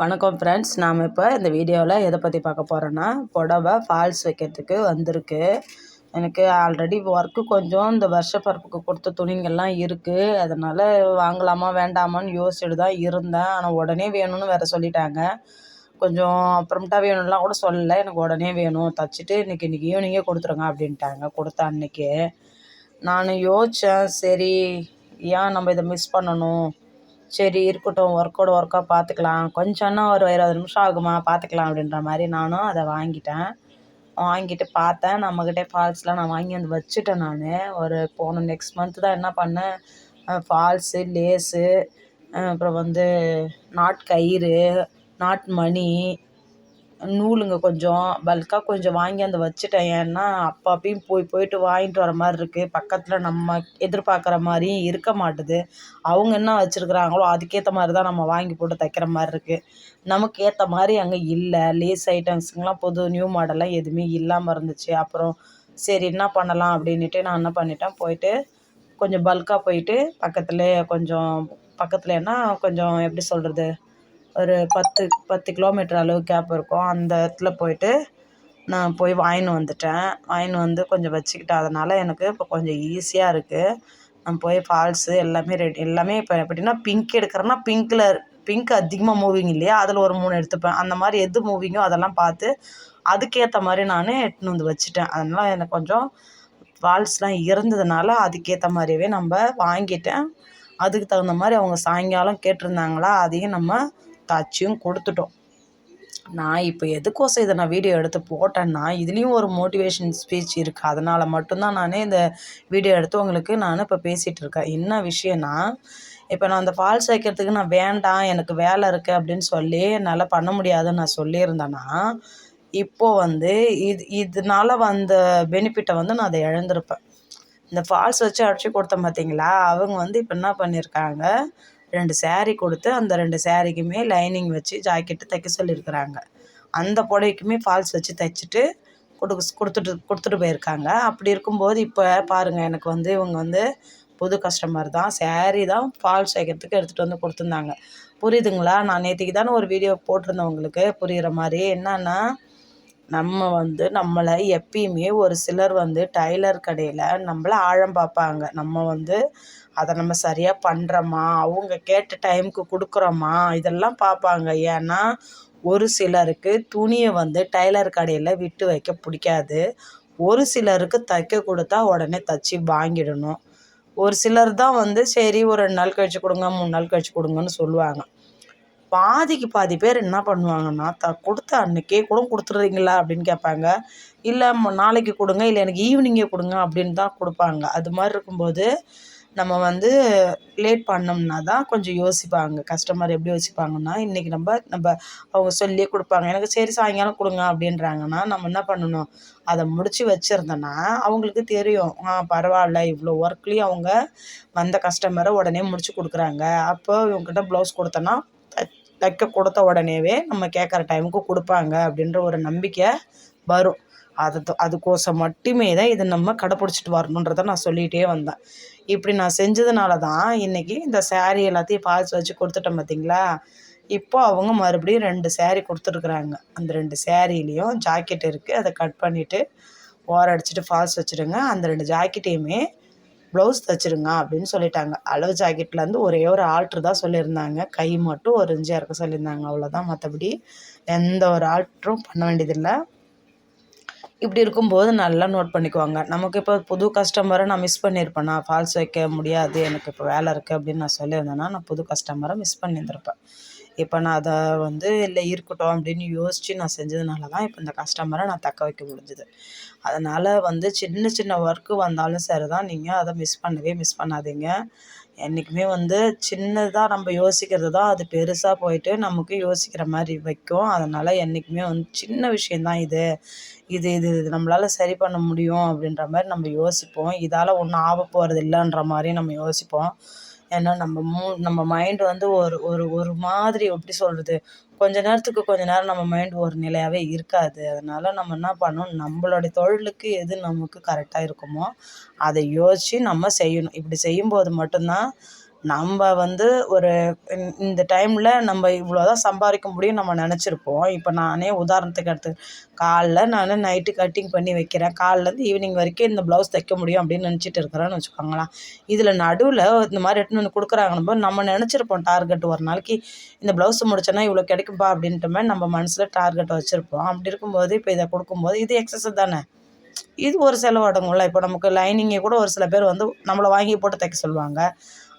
வணக்கம் ஃப்ரெண்ட்ஸ் நாம் இப்போ இந்த வீடியோவில் எதை பற்றி பார்க்க போகிறோன்னா புடவை ஃபால்ஸ் வைக்கிறதுக்கு வந்திருக்கு. எனக்கு ஆல்ரெடி ஒர்க்கு கொஞ்சம் இந்த வருஷப்பருப்புக்கு கொடுத்த துணிங்கள்லாம் இருக்குது அதனால் வாங்கலாமா வேண்டாமான்னு யோசிச்சுட்டு தான் இருந்தேன். ஆனால் உடனே வேணும்னு வேறு சொல்லிட்டாங்க. கொஞ்சம் அப்புறமேட்டா வேணும்லாம் கூட சொல்லலை. எனக்கு உடனே வேணும். தச்சுட்டு இன்றைக்கி இன்றைக்கி ஈவினிங்கே கொடுத்துருங்க அப்படின்ட்டாங்க. கொடுத்த அன்றைக்கி நான் யோசித்தேன் சரி ஏன் நம்ம இதை மிஸ் பண்ணணும்? சரி இருக்கட்டும் ஒர்க்கோட ஒர்க்காக பார்த்துக்கலாம் கொஞ்சம்னா ஒரு இருபது நிமிஷம் ஆகுமா? பார்த்துக்கலாம் அப்படின்ற மாதிரி நானும் அதை வாங்கிட்டேன். வாங்கிட்டு பார்த்தேன். நம்மக்கிட்டே ஃபால்ஸ்லாம் நான் வாங்கி வந்து வச்சுட்டேன் நான். ஒரு போன நெக்ஸ்ட் மந்த்து தான் என்ன பண்ணேன்? ஃபால்ஸு லேஸு அப்புறம் வந்து நாட்கயிறு நாட் மணி நூலுங்க கொஞ்சம் பல்காக கொஞ்சம் வாங்கியாந்து வச்சுட்டேன். ஏன்னா அப்போ அப்பயும் போய் போயிட்டு வாங்கிட்டு வர மாதிரி இருக்குது பக்கத்தில் நம்ம எதிர்பார்க்குற மாதிரியும் இருக்க மாட்டுது. அவங்க என்ன வச்சுருக்குறாங்களோ அதுக்கேற்ற மாதிரி தான் நம்ம வாங்கி போட்டு தைக்கிற மாதிரி இருக்குது நமக்கு ஏற்ற மாதிரி அங்கே இல்லை. லேஸ் ஐட்டம்ஸுங்கெலாம் புது நியூ மாடல்லாம் எதுவுமே இல்லாமல் இருந்துச்சு. அப்புறம் சரி என்ன பண்ணலாம் அப்படின்ட்டு நான் என்ன பண்ணிட்டேன் போயிட்டு கொஞ்சம் பல்காக போயிட்டு பக்கத்துலேயே கொஞ்சம் பக்கத்துலன்னா கொஞ்சம் எப்படி சொல்கிறது ஒரு பத்து பத்து கிலோமீட்டர் அளவு கேப் இருக்கும். அந்த இடத்துல போயிட்டு நான் போய் வாங்கின்னு வந்துட்டேன். வாங்கின்னு வந்து கொஞ்சம் வச்சுக்கிட்டேன். அதனால் எனக்கு இப்போ கொஞ்சம் ஈஸியாக இருக்குது நான் போய் ஃபால்ஸு எல்லாமே ரெடி எல்லாமே இப்போ எப்படின்னா பிங்க் எடுக்கிறேன்னா பிங்க்கில் பிங்க் அதிகமாக மூவிங் இல்லையா? அதில் ஒரு மூணு எடுத்துப்பேன். அந்த மாதிரி எது மூவிங்கோ அதெல்லாம் பார்த்து அதுக்கேற்ற மாதிரி நான் எடுத்துன்னு வந்து வச்சுட்டேன். அதனால் எனக்கு கொஞ்சம் ஃபால்ஸ்லாம் இருந்ததுனால அதுக்கேற்ற மாதிரியே நம்ம வாங்கிட்டேன். அதுக்கு தகுந்த மாதிரி அவங்க சாயங்காலம் கேட்டிருந்தாங்களா? அதையும் நம்ம தச்சும் கொடுத்துட்டோம். நான் இப்போ எதுக்கோசம் இதை நான் வீடியோ எடுத்து போட்டேன்னா இதுலேயும் ஒரு மோட்டிவேஷன் ஸ்பீச் இருக்குது அதனால் மட்டும்தான் நானே இந்த வீடியோ எடுத்து உங்களுக்கு நான் இப்போ பேசிகிட்டு இருக்கேன். என்ன விஷயம்னா இப்போ நான் அந்த ஃபால்ஸ் வைக்கிறதுக்கு நான் வேண்டாம் எனக்கு வேலை இருக்குது அப்படின்னு சொல்லி என்னால் பண்ண முடியாதுன்னு நான் சொல்லியிருந்தேன்னா இப்போது வந்து இது இதனால வந்த பெனிஃபிட்டை வந்து நான் அதை இழந்திருப்பேன். இந்த ஃபால்ஸ் வச்சு அடிச்சு கொடுத்தேன் பார்த்தீங்களா அவங்க வந்து இப்போ என்ன பண்ணியிருக்காங்க? ரெண்டு ஸேரீ கொடுத்து அந்த ரெண்டு சேரீக்குமே லைனிங் வச்சு ஜாக்கெட்டு தைக்க சொல்லியிருக்கிறாங்க. அந்த புடவைக்குமே ஃபால்ஸ் வச்சு தைச்சிட்டு கொடு கொடுத்துட்டு கொடுத்துட்டு போயிருக்காங்க. அப்படி இருக்கும்போது இப்போ பாருங்கள் எனக்கு வந்து இவங்க வந்து புது கஸ்டமர் தான். சேரீ தான் ஃபால்ஸ் வைக்கிறதுக்கு எடுத்துகிட்டு வந்து கொடுத்துருந்தாங்க. புரியுதுங்களா? நான் நேற்றுக்கு தானே ஒரு வீடியோ போட்டிருந்தேன் உங்களுக்கு. புரிகிற மாதிரி என்னன்னா நம்ம வந்து நம்மளை எப்பயுமே ஒரு சிலர் வந்து டைலர் கடையில் நம்மளை ஆழம் பார்ப்பாங்க. நம்ம வந்து அதை நம்ம சரியாக பண்ணுறோமா அவங்க கேட்ட டைமுக்கு கொடுக்குறோமா? இதெல்லாம் பார்ப்பாங்க ஏன்னா ஒரு சிலருக்கு துணியை வந்து டைலர் கடையில் விட்டு வைக்க பிடிக்காது. ஒரு சிலருக்கு தைக்க கொடுத்தா உடனே தைச்சி வாங்கிடணும். ஒரு சிலர் தான் வந்து சரி ஒரு ரெண்டு நாள் கழிச்சு கொடுங்க மூணு நாள் கழிச்சு கொடுங்கன்னு சொல்லுவாங்க. பாதிக்கு பாதி பேர் என்ன பண்ணுவாங்கன்னா த கொடுத்த அன்றைக்கே கூட கொடுத்துட்றீங்களா? அப்படின்னு கேட்பாங்க. இல்லை நாளைக்கு கொடுங்க இல்லை எனக்கு ஈவினிங்கே கொடுங்க அப்படின்னு தான் கொடுப்பாங்க. அது மாதிரி இருக்கும்போது நம்ம வந்து லேட் பண்ணோம்னா தான் கொஞ்சம் யோசிப்பாங்க. கஸ்டமர் எப்படி யோசிப்பாங்கன்னா இன்றைக்கி நம்ம நம்ம அவங்க சொல்லியே கொடுப்பாங்க. எனக்கு சரி சாயங்காலம் கொடுங்க அப்படின்றாங்கன்னா நம்ம என்ன பண்ணணும்? அதை முடித்து வச்சுருந்தோன்னா அவங்களுக்கு தெரியும். ஆ பரவாயில்ல இவ்வளோ ஒர்க்லேயும் அவங்க வந்த கஸ்டமரை உடனே முடித்து கொடுக்குறாங்க. அப்போ இவங்ககிட்ட ப்ளவுஸ் கொடுத்தோன்னா தைக்க கொடுத்த உடனேவே நம்ம கேட்குற டைமுக்கு கொடுப்பாங்க அப்படின்ற ஒரு நம்பிக்கை வரும். அது அதுக்கோசம் மட்டுமே தான் இதை நம்ம கடைப்பிடிச்சிட்டு வரணுன்றதை நான் சொல்லிகிட்டே வந்தேன். இப்படி நான் செஞ்சதுனால தான் இன்றைக்கி இந்த சேரீ எல்லாத்தையும் ஃபால்ஸ் வச்சு கொடுத்துட்டேன் பார்த்தீங்களா இப்போ அவங்க மறுபடியும் ரெண்டு சேரீ கொடுத்துருக்குறாங்க. அந்த ரெண்டு சேரீலேயும் ஜாக்கெட் இருக்குது அதை கட் பண்ணிவிட்டு ஓரம் அடிச்சுட்டு ஃபால்ஸ் வச்சுடுங்க அந்த ரெண்டு ஜாக்கெட்டையுமே ப்ளவுஸ் தைச்சிருங்க அப்படின்னு சொல்லிட்டாங்க. அளவு ஜாக்கெட்லேருந்து ஒரே ஒரு ஆல்ட்ரு தான் சொல்லியிருந்தாங்க. கை மட்டும் ஒரு இஞ்சியாக இருக்க சொல்லியிருந்தாங்க. அவ்வளோதான் மற்றபடி எந்த ஒரு ஆல்ட்ரும் பண்ண வேண்டியதில்லை. இப்படி இருக்கும்போது நல்லா நோட் பண்ணிக்குவாங்க. நமக்கு இப்போ புது கஸ்டமரை நான் மிஸ் பண்ணியிருப்பேனா ஃபால்ஸ் வைக்க முடியாது. எனக்கு இப்போ வேலை இருக்குது அப்படின்னு நான் சொல்லியிருந்தேன்னா நான் புது கஸ்டமரை மிஸ் பண்ணியிருந்திருப்பேன். இப்போ நான் அதை வந்து இல்லை இருக்கட்டும் அப்படின்னு யோசித்து நான் செஞ்சதுனால தான் இப்போ இந்த கஸ்டமரை நான் தக்க வைக்க முடிஞ்சுது. அதனால் வந்து சின்ன சின்ன ஒர்க்கு வந்தாலும் சரி தான் நீங்கள் அதை மிஸ் பண்ணவே மிஸ் பண்ணாதீங்க. என்றைக்குமே வந்து சின்னதாக நம்ம யோசிக்கிறது தான் அது பெருசாக போயிட்டு நமக்கு யோசிக்கிற மாதிரி வைக்கும். அதனால் என்றைக்குமே வந்து சின்ன விஷயந்தான் இது. இது இது இது நம்மளால் சரி பண்ண முடியும் அப்படின்ற மாதிரி நம்ம யோசிப்போம். இதால் ஒன்றும் ஆக போகிறது இல்லைன்ற மாதிரி நம்ம யோசிப்போம். ஏன்னா நம்ம மூ நம்ம மைண்டு வந்து ஒரு ஒரு ஒரு மாதிரி எப்படி சொல்கிறது கொஞ்ச நேரத்துக்கு கொஞ்ச நேரம் நம்ம மைண்ட் ஒரு நிலையாகவே இருக்காது. அதனால் நம்ம என்ன பண்ணணும்? நம்மளுடைய தொழிலுக்கு எது நமக்கு கரெக்டாக இருக்குமோ அதை யோசித்து நம்ம செய்யணும். இப்படி செய்யும்போது மட்டும்தான் நம்ம வந்து ஒரு இந்த டைமில் நம்ம இவ்வளோ தான் சம்பாதிக்க முடியும்னு நம்ம நினச்சிருப்போம். இப்போ நானே உதாரணத்துக்கு எடுத்து காலைல நான் நைட்டு கட்டிங் பண்ணி வைக்கிறேன். காலைலேருந்து ஈவினிங் வரைக்கும் இந்த ப்ளவுஸ் தைக்க முடியும் அப்படின்னு நினச்சிட்டு இருக்கிறேன்னு வச்சுக்கோங்களேன். இதில் நடுவில் இந்த மாதிரி எடுத்துன்னு வந்து கொடுக்குறாங்கன்னு நம்ம நினச்சிருப்போம் டார்கெட் ஒரு நாளைக்கு இந்த ப்ளவுஸ் முடிச்சோன்னா இவ்வளோ கிடைக்கும்பா அப்படின்ட்டு மாதிரி நம்ம மனசில் டார்கெட் வச்சுருப்போம். அப்படி இருக்கும்போது இப்போ இதை கொடுக்கும்போது இது எக்ஸசைஸ் தானே? இது ஒரு செலவு அடங்கும்ல. இப்போ நமக்கு லைனிங்கே கூட ஒரு சில பேர் வந்து நம்மளை வாங்கி போட்டு தைக்க சொல்லுவாங்க.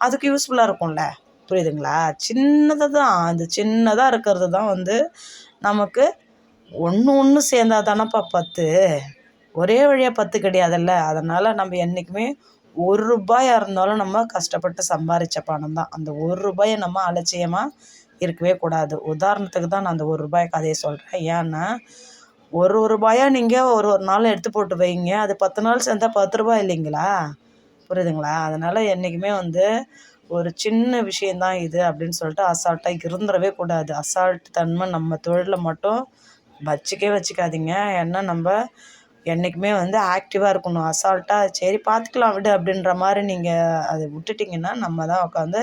அதுக்கு யூஸ்ஃபுல்லாக இருக்கும்ல? புரியுதுங்களா? சின்னதாக தான். அது சின்னதாக இருக்கிறது தான் வந்து நமக்கு ஒன்று ஒன்று சேர்ந்தா தானப்பா பத்து. ஒரே வழியாக பத்து கிடையாதுல்ல. அதனால் நம்ம என்றைக்குமே ஒரு ரூபாயாக இருந்தாலும் நம்ம கஷ்டப்பட்டு சம்பாரித்த பணம் தான். அந்த ஒரு ரூபாயை நம்ம அலட்சியமாக இருக்கவே கூடாது. உதாரணத்துக்கு தான் நான் அந்த ஒரு ரூபாய் கதையை சொல்கிறேன் ஏன்னா ஒரு ஒரு ரூபாயா நீங்கள் ஒரு ஒரு நாள் எடுத்து போட்டு வைங்க. அது பத்து நாள் சேர்ந்தா பத்து ரூபாய் இல்லைங்களா? புரியுதுங்களா அதனால் என்றைக்குமே வந்து ஒரு சின்ன விஷயந்தான் இது அப்படின்னு சொல்லிட்டு அசால்ட்டாக இருந்துடவே கூடாது. அசால்ட் தன்மை நம்ம தொழிலில் மட்டும் வச்சுக்கே வச்சுக்காதீங்க. ஏன்னா நம்ம என்றைக்குமே வந்து ஆக்டிவாக இருக்கணும். அசால்ட்டாக சரி பார்த்துக்கலாம் விடு அப்படின்ற மாதிரி நீங்கள் அதை விட்டுட்டிங்கன்னா நம்ம தான் உட்காந்து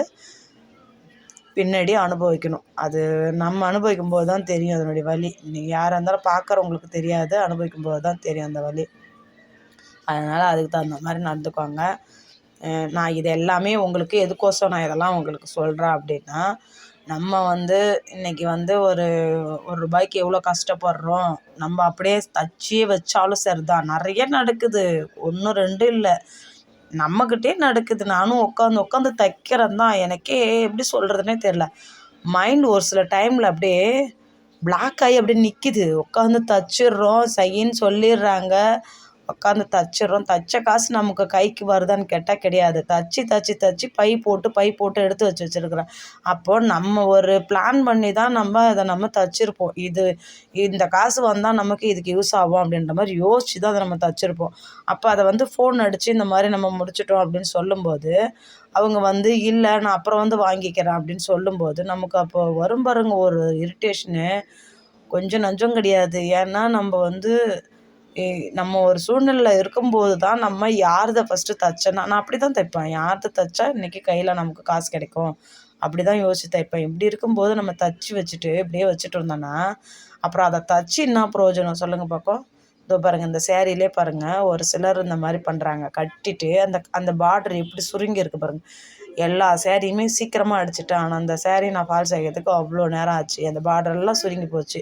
பின்னாடி அனுபவிக்கணும். அது நம்ம அனுபவிக்கும் போது தான் தெரியும் அதனுடைய வழி நீங்கள் யாராக இருந்தாலும் பார்க்குறவங்களுக்கு தெரியாது. அனுபவிக்கும் போது தான் தெரியும் அந்த வலி. அதனால் அதுக்கு தகுந்த மாதிரி நடந்துக்குவாங்க நான் இது எல்லாமே உங்களுக்கு எதுக்கோசம் நான் இதெல்லாம் உங்களுக்கு சொல்கிறேன் அப்படின்னா நம்ம வந்து இன்றைக்கி வந்து ஒரு ஒரு ரூபாய்க்கு எவ்வளோ கஷ்டப்படுறோம் நம்ம அப்படியே தச்சியே வச்சாலும் சரி தான் நிறைய நடக்குது. ஒன்று ரெண்டு இல்லை. நம்மக்கிட்டே நடக்குது. நானும் உட்காந்து உட்காந்து தைக்கிறேன் தான் எனக்கே எப்படி சொல்கிறதுனே தெரில மைண்ட் ஒரு சில டைமில் அப்படியே பிளாக் ஆகி அப்படியே நிற்கிது உட்காந்து தச்சிடுறோம் செய்யின்னு சொல்லிடுறாங்க. உட்காந்து தச்சிடுறோம். தைச்ச காசு நமக்கு கைக்கு வருதான்னு கேட்டால் கிடையாது. தச்சு தச்சு தச்சு பை போட்டு பை போட்டு எடுத்து வச்சு வச்சுருக்குறேன் அப்போது நம்ம ஒரு பிளான் பண்ணி தான் நம்ம அதை நம்ம தைச்சிருப்போம். இது இந்த காசு வந்தால் நமக்கு இதுக்கு யூஸ் ஆகும் அப்படின்ற மாதிரி யோசித்து தான் அதை நம்ம தச்சிருப்போம். அப்போ அதை வந்து ஃபோன் அடித்து இந்த மாதிரி நம்ம முடிச்சிட்டோம் அப்படின்னு சொல்லும்போது அவங்க வந்து இல்லை நான் அப்புறம் வந்து வாங்கிக்கிறேன் அப்படின்னு சொல்லும்போது நமக்கு அப்போ வரும் பாருங்க ஒரு இரிட்டேஷனு கொஞ்சம் நஞ்சம் கிடையாது. ஏன்னா நம்ம வந்து நம்ம ஒரு சூழ்நிலையில் இருக்கும்போது தான் நம்ம யாரதை ஃபஸ்ட்டு தைச்சேன்னா நான் அப்படி தான் தைப்பேன். யாரதை தைச்சா இன்றைக்கி கையில் நமக்கு காசு கிடைக்கும். அப்படி தான் யோசிச்சு தைப்பேன். இப்படி இருக்கும்போது நம்ம தச்சு வச்சுட்டு இப்படியே வச்சுட்டு இருந்தோன்னா அப்புறம் அதை தச்சு என்ன பிரயோஜனம்? சொல்லுங்கள் பார்ப்போம் இதோ பாருங்கள் இந்த சேரீலே பாருங்கள் ஒரு சிலர் இந்த மாதிரி பண்ணுறாங்க கட்டிட்டு அந்த அந்த பார்டர் எப்படி சுருங்கி இருக்குது பாருங்கள் எல்லா சேரீயுமே சீக்கிரமாக அடிச்சிட்டேன் ஆனால் அந்த சேரீ நான் ஃபால்ஸ் ஆகிறதுக்கு அவ்வளோ நேரம் ஆச்சு. அந்த பார்டர்லாம் சுருங்கி போச்சு.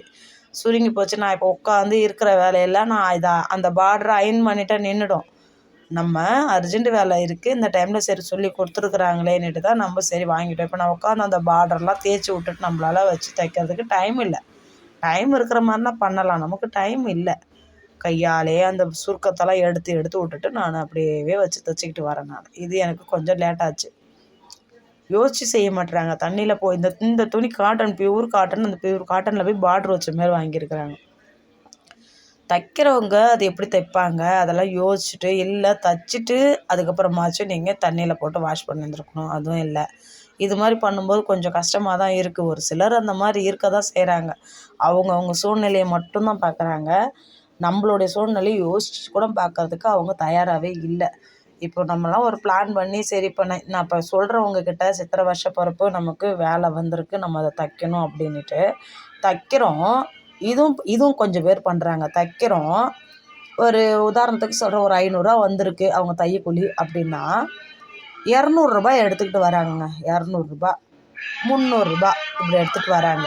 சுருங்கி போச்சு. நான் இப்போ உட்காந்து இருக்கிற வேலையெல்லாம் நான் இதை அந்த பார்டரை அயன் பண்ணிட்டா நின்றுடும் நம்ம அர்ஜெண்ட் வேலை இருக்குது இந்த டைமில் சரி சொல்லி கொடுத்துருக்குறாங்களேன்னுட்டு தான் நம்ம சரி வாங்கிட்டோம். இப்போ நான் உட்காந்து அந்த பார்டர்லாம் தேய்ச்சி விட்டுட்டு நம்மளால் வச்சு தைக்கிறதுக்கு டைம் இல்லை. டைம் இருக்கிற மாதிரினா பண்ணலாம். நமக்கு டைம் இல்லை. கையாலே அந்த சுருக்கத்தெல்லாம் எடுத்து எடுத்து விட்டுட்டு நான் அப்படியே வச்சு தைச்சிக்கிட்டு வரேன் நான். இது எனக்கு கொஞ்சம் லேட்டாச்சு யோசித்து செய்ய மாட்டுறாங்க தண்ணியில் போய் இந்த இந்த துணி காட்டன் பியூர் காட்டன் அந்த பியூர் காட்டனில் போய் பார்டர் வச்ச மாதிரி வாங்கியிருக்கிறாங்க தைக்கிறவங்க அது எப்படி தைப்பாங்க? அதெல்லாம் யோசிச்சுட்டு இல்லை தைச்சிட்டு அதுக்கப்புறமாச்சும் நீங்கள் தண்ணியில் போட்டு வாஷ் பண்ணியிருந்துருக்கணும் அதுவும் இல்லை. இது மாதிரி பண்ணும்போது கொஞ்சம் கஷ்டமாக தான் இருக்குது ஒரு சிலர் அந்த மாதிரி இருக்க தான் செய்கிறாங்க அவங்க அவங்க சூழ்நிலையை மட்டும்தான் பார்க்குறாங்க நம்மளுடைய சூழ்நிலையை யோசிச்சு கூட பார்க்குறதுக்கு அவங்க தயாராகவே இல்லை. இப்போ நம்மலாம் ஒரு பிளான் பண்ணி சரி இப்போ நான் நான் இப்போ சொல்கிறவங்க கிட்ட சித்திரை வருஷ பிறப்பு நமக்கு வேலை வந்திருக்கு நம்ம அதை தைக்கணும் அப்படின்ட்டு தைக்கிறோம். இதுவும் இதுவும் கொஞ்சம் பேர் பண்ணுறாங்க தைக்கிறோம். ஒரு உதாரணத்துக்கு சொல்கிற ஒரு ஐநூறுரூவா வந்திருக்கு அவங்க தையக்கூலி அப்படின்னா இரநூறுபா எடுத்துக்கிட்டு வராங்கங்க. இரநூறுபா முந்நூறுரூபா இப்படி எடுத்துகிட்டு வராங்க.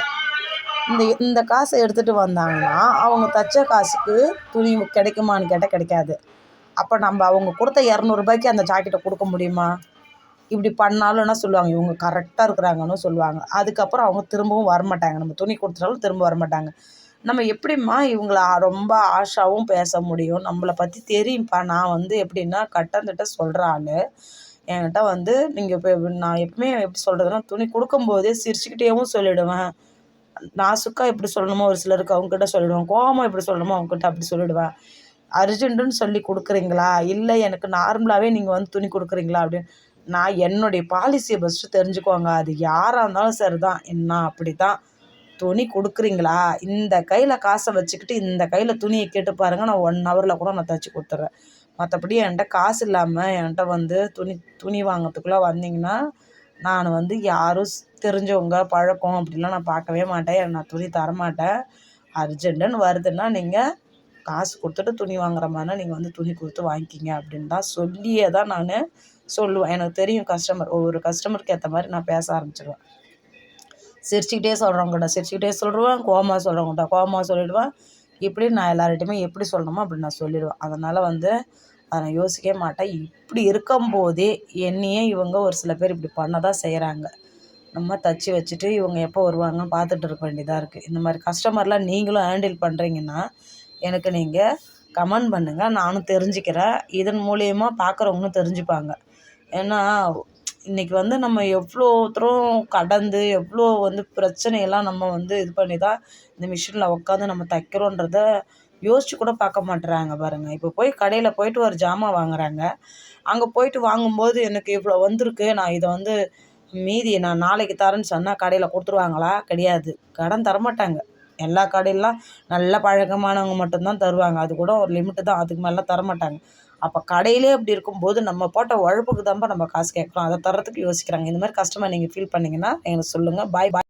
இந்த இந்த காசை எடுத்துகிட்டு வந்தாங்கன்னா அவங்க தைச்ச காசுக்கு துணி கிடைக்குமான்னு கேட்டால் கிடைக்காது. அப்போ நம்ம அவங்க கொடுத்த இரநூறுபாய்க்கு அந்த ஜாக்கெட்டை கொடுக்க முடியுமா? இப்படி பண்ணாலும் என்ன சொல்லுவாங்க? இவங்க கரெக்டாக இருக்கிறாங்கன்னு சொல்லுவாங்க. அதுக்கப்புறம் அவங்க திரும்பவும் வரமாட்டாங்க. நம்ம துணி கொடுத்துட்டாலும் திரும்ப வரமாட்டாங்க. நம்ம எப்படிம்மா இவங்கள ரொம்ப ஆஷாவும் பேச முடியும்? நம்மளை பற்றி தெரியும்ப்பா. நான் வந்து எப்படின்னா கட்டந்திட்ட சொல்கிற ஆள். என்கிட்ட வந்து நீங்கள் இப்போ நான் எப்பவுமே எப்படி சொல்கிறதுனா துணி கொடுக்கும்போதே சிரிச்சுக்கிட்டேவும் சொல்லிவிடுவேன் நாசுக்காக எப்படி சொல்லணுமோ ஒரு சிலருக்கு அவங்ககிட்ட சொல்லிவிடுவேன் கோவமாக எப்படி சொல்லணுமோ அவங்ககிட்ட அப்படி சொல்லிவிடுவேன் அர்ஜென்ட்டுன்னு சொல்லி கொடுக்குறீங்களா? இல்லை எனக்கு நார்மலாகவே நீங்கள் வந்து துணி கொடுக்குறீங்களா? அப்படின்னு. நான் என்னுடைய பாலிசியை ஃபஸ்ட்டு தெரிஞ்சுக்கோங்க. அது யாராக இருந்தாலும் சரி தான் என்ன அப்படி தான் துணி கொடுக்குறீங்களா? இந்த கையில் காசை வச்சுக்கிட்டு இந்த கையில் துணியை கேட்டு பாருங்கள் நான் ஒன் ஹவரில் கூட நான் தைச்சி கொடுத்துட்றேன் மற்றபடி என்கிட்ட காசு இல்லாமல் என்கிட்ட வந்து துணி துணி வாங்கிறதுக்குள்ளே வந்தீங்கன்னா நான் வந்து யாரும் தெரிஞ்சவங்க பழக்கம் அப்படிலாம் நான் பார்க்கவே மாட்டேன். நான் துணி தரமாட்டேன். அர்ஜென்ட்டுன்னு வருதுன்னா நீங்கள் காசு கொடுத்துட்டு துணி வாங்குற மாதிரினா நீங்கள் வந்து துணி கொடுத்து வாங்கிக்கிங்க அப்படின்னு தான் சொல்லியே தான் நான் சொல்லுவேன். எனக்கு தெரியும் கஸ்டமர் ஒவ்வொரு கஸ்டமருக்கு ஏற்ற மாதிரி நான் பேச ஆரம்பிச்சிடுவேன் சிரிச்சுக்கிட்டே சொல்கிறவங்கள்ட்ட சிரிச்சுக்கிட்டே சொல்லிடுவேன் கோமா சொல்கிறவங்கள்ட்ட கோமா சொல்லிவிடுவேன் இப்படி நான் எல்லார்கிட்டையுமே எப்படி சொல்லணுமோ அப்படி நான் சொல்லிடுவேன். அதனால் வந்து அதை நான் யோசிக்கவே மாட்டேன். இப்படி இருக்கும்போதே என்னையே இவங்க ஒரு சில பேர் இப்படி பண்ண தான் செய்கிறாங்க நம்ம தச்சு வச்சுட்டு இவங்க எப்போ வருவாங்கன்னு பார்த்துட்டு இருக்க வேண்டியதாக இருக்குது இந்த மாதிரி கஸ்டமர்லாம் நீங்களும் ஹேண்டில் பண்ணுறீங்கன்னா எனக்கு நீங்கள் கமெண்ட் பண்ணுங்கள் நானும் தெரிஞ்சுக்கிறேன். இதன் மூலியமா பார்க்குறவங்களும் தெரிஞ்சுப்பாங்க. ஏன்னா இன்றைக்கி வந்து நம்ம எவ்வளோ தூரம் கடந்து எவ்வளோ வந்து பிரச்சனையெல்லாம் நம்ம வந்து இது பண்ணி தான் இந்த மிஷினில் உட்காந்து நம்ம தைக்கிறோன்றத யோசிச்சு கூட பார்க்க மாட்டுறாங்க பாருங்கள் இப்போ போய் கடையில் போயிட்டு ஒரு ஜாமான் வாங்குறாங்க. அங்கே போயிட்டு வாங்கும்போது எனக்கு இவ்வளோ வந்திருக்கு. நான் இதை வந்து மீதி நான் நாளைக்கு தரேன்னு சொன்னால் கடையில் கொடுத்துருவாங்களா? கிடையாது. கடன் தரமாட்டாங்க. எல்லா கடையிலாம் நல்ல பழக்கமானவங்க மட்டும்தான் தருவாங்க. அது கூட ஒரு லிமிட்டு தான். அதுக்கு மேலாம் தரமாட்டாங்க. அப்போ கடையிலே அப்படி இருக்கும்போது நம்ம போட்ட உழப்புக்கு தான்ப்பா நம்ம காசு கேட்குறோம். அதை தரத்துக்கு யோசிக்கிறாங்க. இந்த மாதிரி கஸ்டமர் நீங்கள் ஃபீல் பண்ணிங்கன்னா எங்களுக்கு சொல்லுங்கள் பாய் பாய்